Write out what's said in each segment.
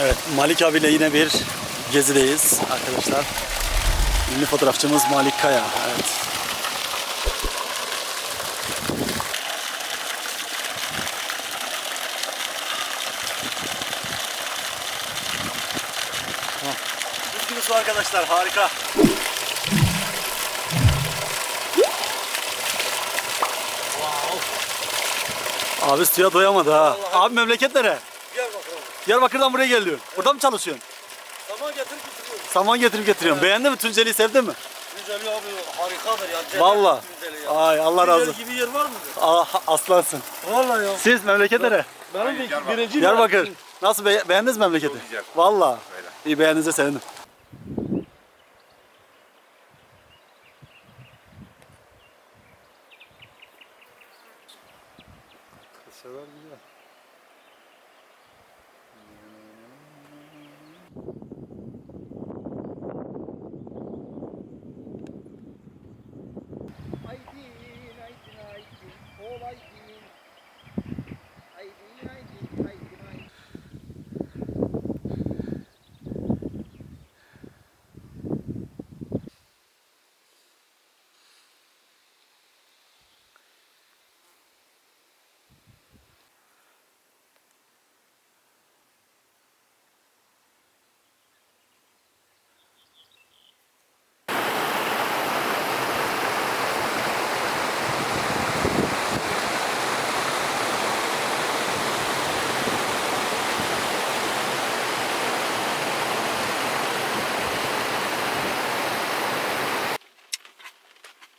Evet, Malik abiyle yine bir gezideyiz arkadaşlar. Ünlü fotoğrafçımız Malik Kaya. Evet. Tamam. Buz gibi su arkadaşlar, harika. Abi suya doyamadı ha. Abi memleket nere? Diyarbakır'dan buraya geliyorsun. Burada mı çalışıyorsun? Zaman getirip götürüyoruz. Saman getirip getiriyorsun. Beğendin mi? Tunceli'yi sevdin mi? Tunceli abi harikadır ya. Cennet Valla. Tunceli ya. Ay Allah razı olsun. Tunceli gibi yer var mıdır? Ah, aslansın. Valla ya. Siz memleket nere? Benim de birinci Diyarbakır. Nasıl be beğendiniz memleketi? Çok güzel. Valla. İyi beğendiğinize sevindim. Kısalar güzel.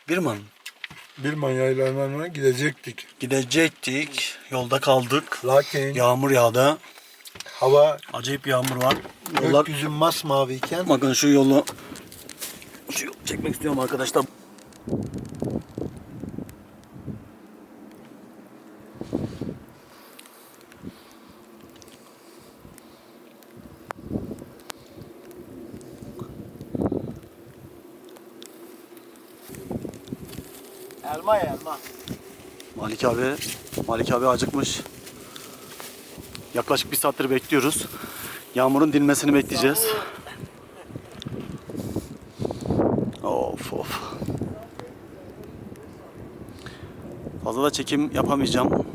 Birman. Bir manyaylarına gidecektik. Gidecektik. Yolda kaldık. Lakin Yağmur yağdı. hava Acayip yağmur var. Yollar... gökyüzü masmaviyken Bakın şu yolu... Şu yolu çekmek istiyorum arkadaşlar. Elma ya elma. Malik abi, Malik abi acıkmış. Yaklaşık bir saattir bekliyoruz. Yağmurun dinmesini bekleyeceğiz. Of of. Fazla da çekim yapamayacağım.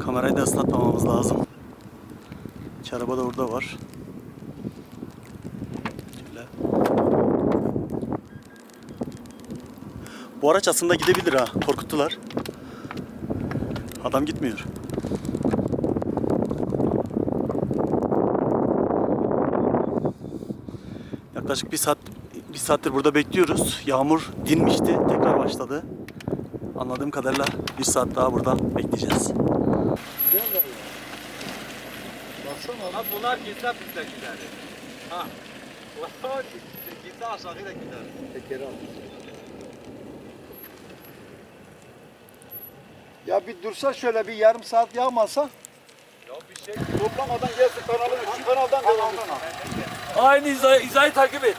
Kamerayı da ıslatmamamız lazım. İki araba da orada var. Bu araç aslında gidebilir ha. Korkuttular. Adam gitmiyor. Yaklaşık bir saat bir saattir burada bekliyoruz. Yağmur dinmişti. Tekrar başladı. Anladığım kadarıyla bir saat daha burada bekleyeceğiz. baksana Ha bunlar gitse biz de gideriz. Ha. Gitse aşağıya da gideriz. tekeri al. Ya bir dursa şöyle bir yarım saat yağmasa Ya bir şey toplamadan gelsin kanalı şu kanaldan devam et. Aynı izahı, izahı takip et.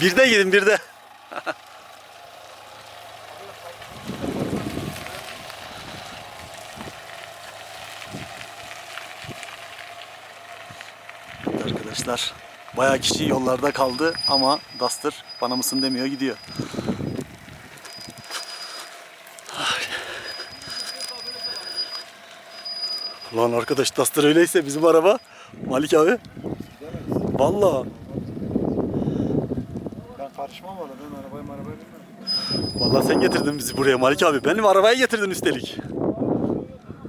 Bir de gidin bir de. Arkadaşlar bayağı kişi yollarda kaldı ama Duster bana mısın demiyor gidiyor. Lan arkadaş Duster öyleyse bizim araba Malik abi. Vallahi ben karışmam valla ben arabayı arabayı bilmem. Vallahi sen getirdin bizi buraya Malik abi. Benim arabaya getirdin üstelik.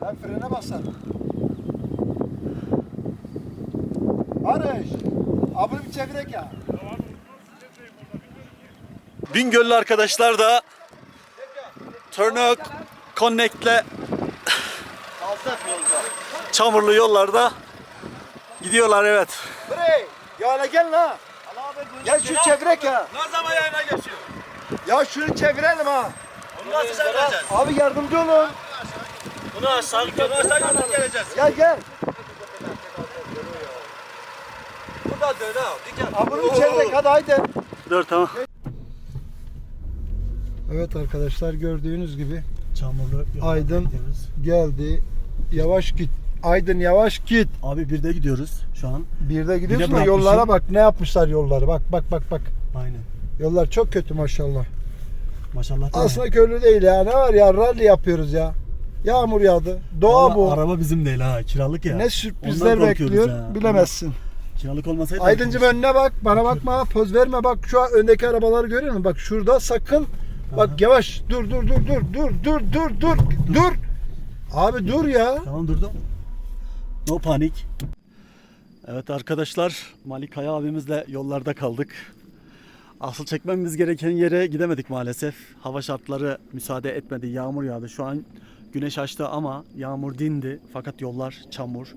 Ben frene basarım. Barış, abini bir çevirek ya. Bingöllü arkadaşlar da Turnhout Connect'le çamurlu yollarda gidiyorlar evet. Bre, ya hele gel la. Gel şu çevirek ya. Ne zaman yayına geçiyor? Ya şunu çevirelim ha. Bunu nasıl çevireceğiz? Abi yardımcı olun. Bunu aşağı bunu aşağı geleceğiz. Gel gel. Bu da döne al. Dikkat. Abini bir çevirek hadi haydi. Dur tamam. Evet arkadaşlar gördüğünüz gibi Çamurlu Aydın. gidiyoruz. geldi. Yavaş git. Aydın yavaş git. Abi bir de gidiyoruz şu an. Bir de gidiyorsun da yollara bak. Ne yapmışlar yolları. Bak bak bak bak. Aynen. Yollar çok kötü maşallah. Maşallah. Aslında köylü değil ya. Ne var ya rally yapıyoruz ya. Yağmur yağdı. Doğa Vallahi bu. Araba bizim değil ha. Kiralık ya. Ne sürprizler bekliyor ha. bilemezsin. Kiralık olmasaydı. Aydıncım önüne bak. Bana bakma. Poz verme. Bak şu an öndeki arabaları görüyor musun? Bak şurada sakın. Bak Aha. yavaş. Dur dur dur dur dur dur dur dur dur. Abi dur ya. Tamam durdum. No panik. Evet arkadaşlar Malik Kaya abimizle yollarda kaldık. Asıl çekmemiz gereken yere gidemedik maalesef. Hava şartları müsaade etmedi. Yağmur yağdı. Şu an güneş açtı ama yağmur dindi. Fakat yollar çamur.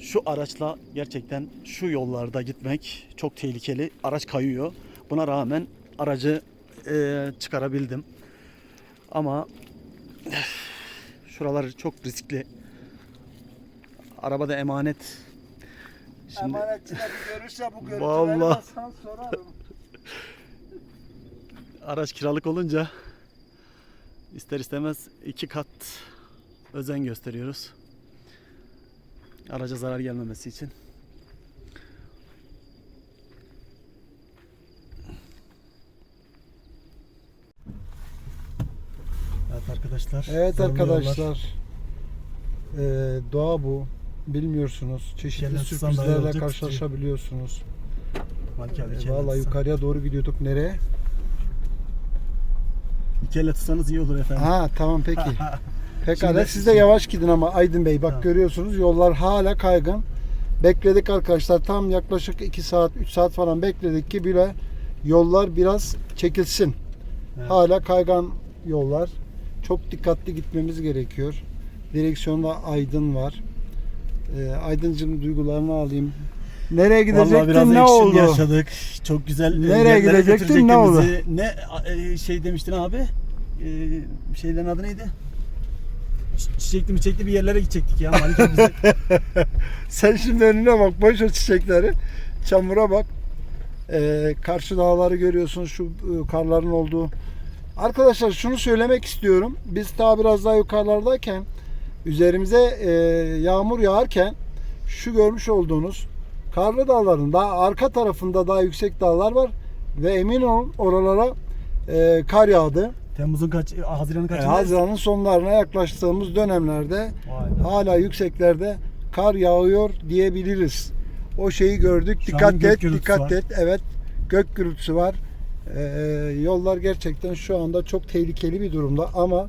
Şu araçla gerçekten şu yollarda gitmek çok tehlikeli. Araç kayıyor. Buna rağmen aracı eee, çıkarabildim. Ama şuralar çok riskli. Arabada emanet. Şimdi Emanetçiler bir görürse bu görüntüleri Vallahi. ben sana sorarım. araç kiralık olunca ister istemez iki kat özen gösteriyoruz. Araca zarar gelmemesi için. Evet arkadaşlar. Evet arkadaşlar. Ee, doğa bu. Bilmiyorsunuz. Çeşitli iyi sürprizlerle karşılaşabiliyorsunuz. Ee, tutsan. yukarıya doğru gidiyorduk. Nereye? İki elle tutsanız iyi olur efendim. Ha tamam peki. Pekala Şimdi- siz de yavaş gidin ama Aydın Bey bak Tamam. görüyorsunuz yollar hala kaygan. Bekledik arkadaşlar tam yaklaşık 2 saat 3 saat falan bekledik ki bile yollar biraz çekilsin. Evet. Hala kaygan yollar. Çok dikkatli gitmemiz gerekiyor. Direksiyonda Aydın var. Ee, Aydıncığım duygularını alayım. Nereye Vallahi biraz gidecektin ne oldu? yaşadık. Çok güzel. e, Nereye gidecektin, ne oldu? Ne e, şey demiştin abi? E, şeylerin adı neydi? Çiçekli mi çiçekli bir yerlere gidecektik ya. Abi bize. Sen şimdi önüne bak boş o çiçekleri. Çamura bak. Ee, karşı dağları görüyorsun şu e, karların olduğu. Arkadaşlar şunu söylemek istiyorum. Biz daha biraz daha yukarılardayken üzerimize e, yağmur yağarken şu görmüş olduğunuz karlı dağların daha arka tarafında daha yüksek dağlar var ve emin olun oralara e, kar yağdı. Temmuz'un kaç, e, Haziran'ın E, kaçında? Haziran'ın sonlarına yaklaştığımız dönemlerde hala yükseklerde kar yağıyor diyebiliriz. O şeyi gördük. Şu dikkat et, dikkat var. et. Evet. Gök gürültüsü var. Ee, yollar gerçekten şu anda çok tehlikeli bir durumda ama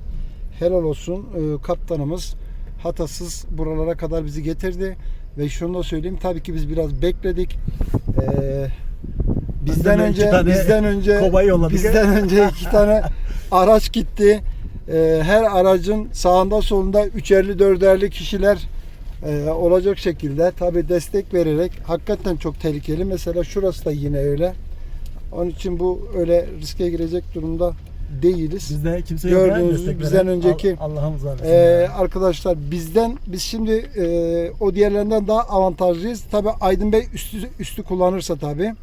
helal olsun ee, kaptanımız hatasız buralara kadar bizi getirdi ve şunu da söyleyeyim tabii ki biz biraz bekledik. Ee, bizden önce bizden önce kobay yolladık. bizden önce iki tane araç gitti. Ee, her aracın sağında solunda üçerli dörderli kişiler e, olacak şekilde tabi destek vererek hakikaten çok tehlikeli. Mesela şurası da yine öyle. Onun için bu öyle riske girecek durumda değiliz. Bizde kimse Gördüğünüz bizden önceki- Allah'ımız. Ee, arkadaşlar bizden biz şimdi e, o diğerlerinden daha avantajlıyız. Tabi Aydın Bey üstü, üstü kullanırsa tabi.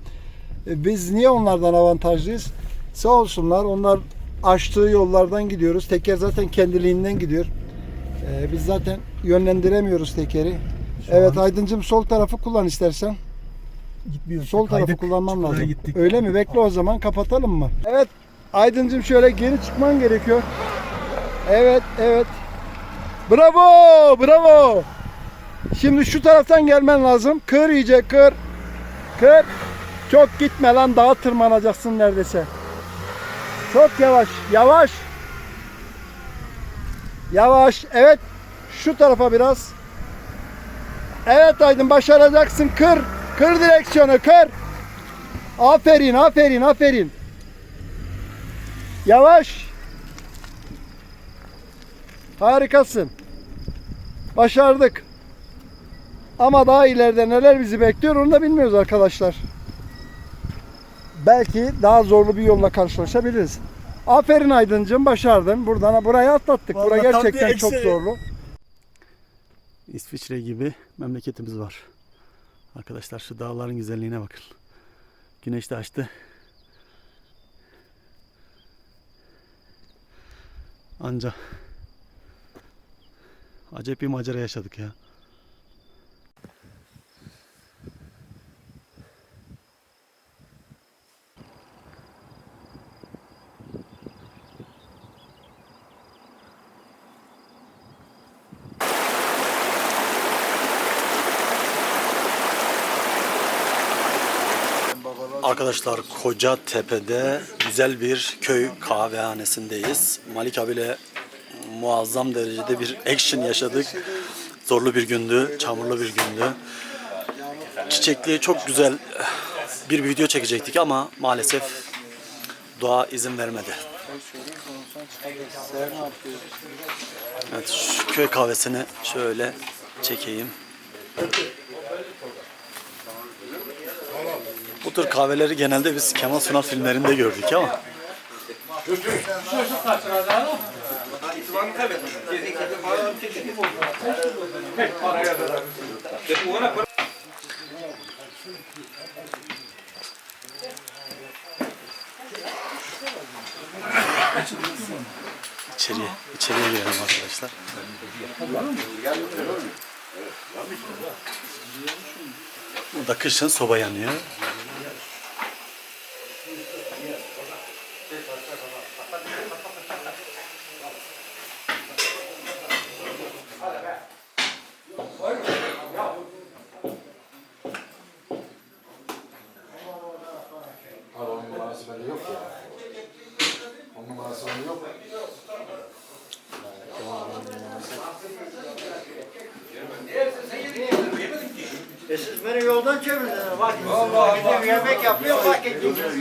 Biz niye onlardan avantajlıyız? Sağ olsunlar onlar açtığı yollardan gidiyoruz. Teker zaten kendiliğinden gidiyor. Ee, biz zaten yönlendiremiyoruz tekeri. Şu evet an Aydıncım sol tarafı kullan istersen. gitmiyor. Sol tarafı Kaydık, kullanman lazım. Gittik. Öyle mi? Bekle o zaman kapatalım mı? Evet. Aydıncım şöyle geri çıkman gerekiyor. Evet, evet. Bravo, bravo. Şimdi şu taraftan gelmen lazım. Kır iyice kır. Kır. Çok gitme lan dağa tırmanacaksın neredeyse. Çok yavaş, yavaş. Yavaş. Evet. Şu tarafa biraz. Evet Aydın başaracaksın. Kır. Kır direksiyonu kır. Aferin aferin aferin. Yavaş. Harikasın. Başardık. Ama daha ileride neler bizi bekliyor onu da bilmiyoruz arkadaşlar. Belki daha zorlu bir yolla karşılaşabiliriz. Aferin Aydıncığım başardın. Buradan buraya atlattık. Vallahi Bura gerçekten çok zorlu. İsviçre gibi memleketimiz var. Arkadaşlar şu dağların güzelliğine bakın. Güneş de açtı. Anca. Acayip bir macera yaşadık ya. Arkadaşlar Kocatepe'de güzel bir köy kahvehanesindeyiz. Malik abiyle muazzam derecede bir action yaşadık. Zorlu bir gündü, çamurlu bir gündü. Çiçekli çok güzel bir video çekecektik ama maalesef doğa izin vermedi. Evet şu köy kahvesini şöyle çekeyim. Tür kahveleri genelde biz Kemal Sunal filmlerinde gördük ama içeriye, içeriye girelim arkadaşlar. Burada kışın soba yanıyor. E yoldan çevirdiniz. Bak. Vallahi yemek yapıyor bak.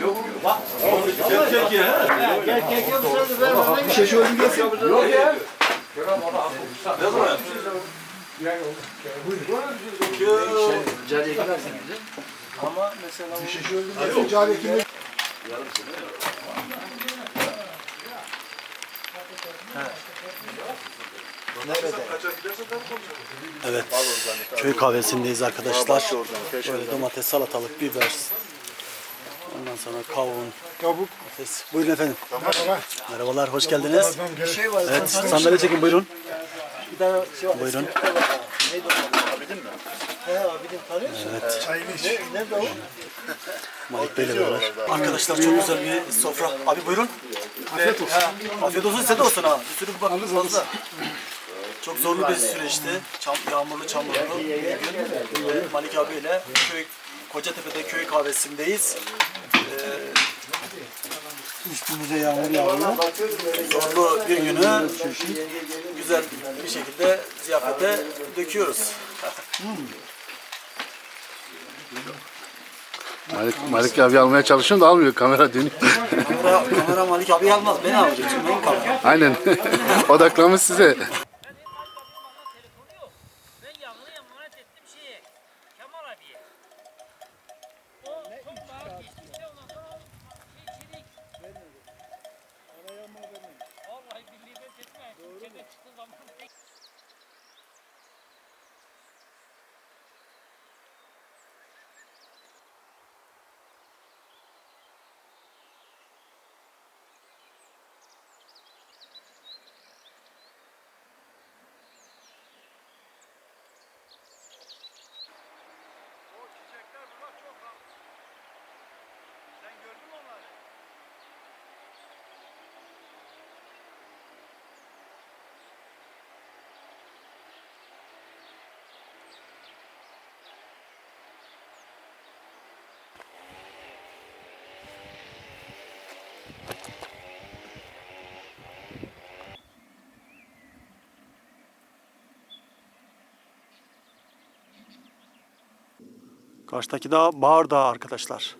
Yok. Bak. Gel ya. Gel ver bana. Bir şey söyleyeyim. Yok ya. Ama mesela Evet. Köy kahvesindeyiz arkadaşlar. Böyle domates, salatalık, biber. Ondan sonra kavun, Kabuk. domates. Buyurun efendim. Merhabalar, hoş geldiniz. şey. Evet, sandalye çekin buyurun. Şey var. Buyurun. Neydi o? Abidin mi? He abidin tanıyorsun. Evet. Ne, nerede o? Malik Bey'le beraber. Arkadaşlar çok güzel bir sofra. Abi buyurun. Afiyet olsun. Afiyet olsun size de olsun ha. Bir sürü bak fazla. Çok zorlu bir süreçti. Çam, yağmurlu çamurlu bir gün. Malik abiyle köy, Kocatepe'de köy kahvesindeyiz. Üstümüze yağmur yağıyor. Zorlu bir günü güzel bir şekilde ziyafete döküyoruz. Malik, Malik abi almaya çalışıyorum da almıyor kamera dönük. Kamera, kamera Malik abi almaz. Beni alacak. Benim kamera. Aynen. Odaklanmış size. Ben yağını emanet ettim şeye. Kemal abiye. O çok daha geçtikçe ondan sonra o şey çelik. Vallahi billahi ben teslim ettim. Türkiye'de çıktığı zaman tek Karşıdaki dağ Bağır Dağı arkadaşlar.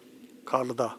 Karlı Dağ.